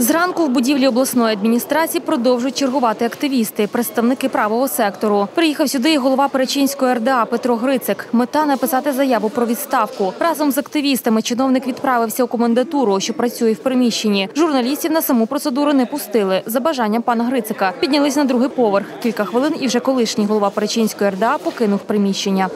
Зранку в будівлі обласної адміністрації продовжують чергувати активісти, представники правого сектору. Приїхав сюди і голова Перечинської РДА Петро Грицик. Мета написати заяву про відставку. Разом з активістами чиновник відправився у комендатуру, що працює в приміщенні. Журналістів на саму процедуру не пустили. За бажанням пана Грицика піднялись на другий поверх. Кілька хвилин і вже колишній голова Перечинської РДА покинув приміщення.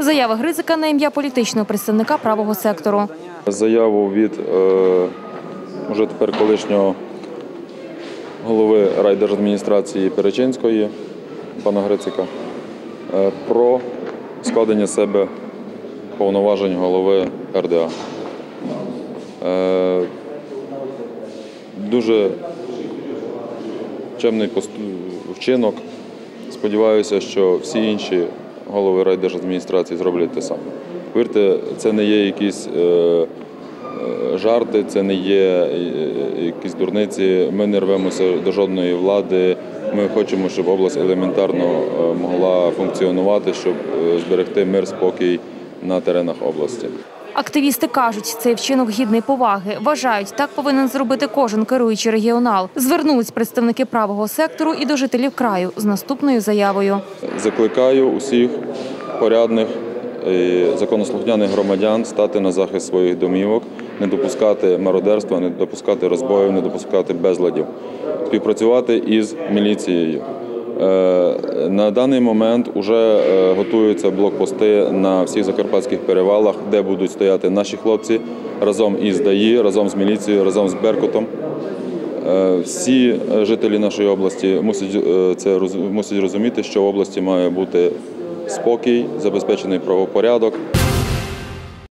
Заява Грицика на ім'я політичного представника правого сектору. Заяву від е, уже тепер колишнього голови райдержадміністрації Перечинської пана Грицика е, про складення себе повноважень голови РДА. Е, дуже чемний вчинок. Сподіваюся, що всі інші голови райдержадміністрації зроблять те саме. Повірте, це не є якісь е, е, жарти, це не є е, якісь дурниці. Ми не рвемося до жодної влади. Ми хочемо, щоб область елементарно могла функціонувати, щоб зберегти мир, спокій на теренах області. Активісти кажуть, цей вчинок гідний поваги. Вважають, так повинен зробити кожен керуючий регіонал. Звернулись представники правого сектору і до жителів краю з наступною заявою. Закликаю усіх порядних законослухняних громадян стати на захист своїх домівок, не допускати мародерства, не допускати розбоїв, не допускати безладів, співпрацювати із міліцією. Е, На даний момент вже готуються блокпости на всіх закарпатських перевалах, де будуть стояти наші хлопці разом із ДАІ, разом з міліцією, разом з Беркутом. Е, Всі е, жителі нашої області мусять е, це мусять розуміти, що в області має бути спокій, забезпечений правопорядок.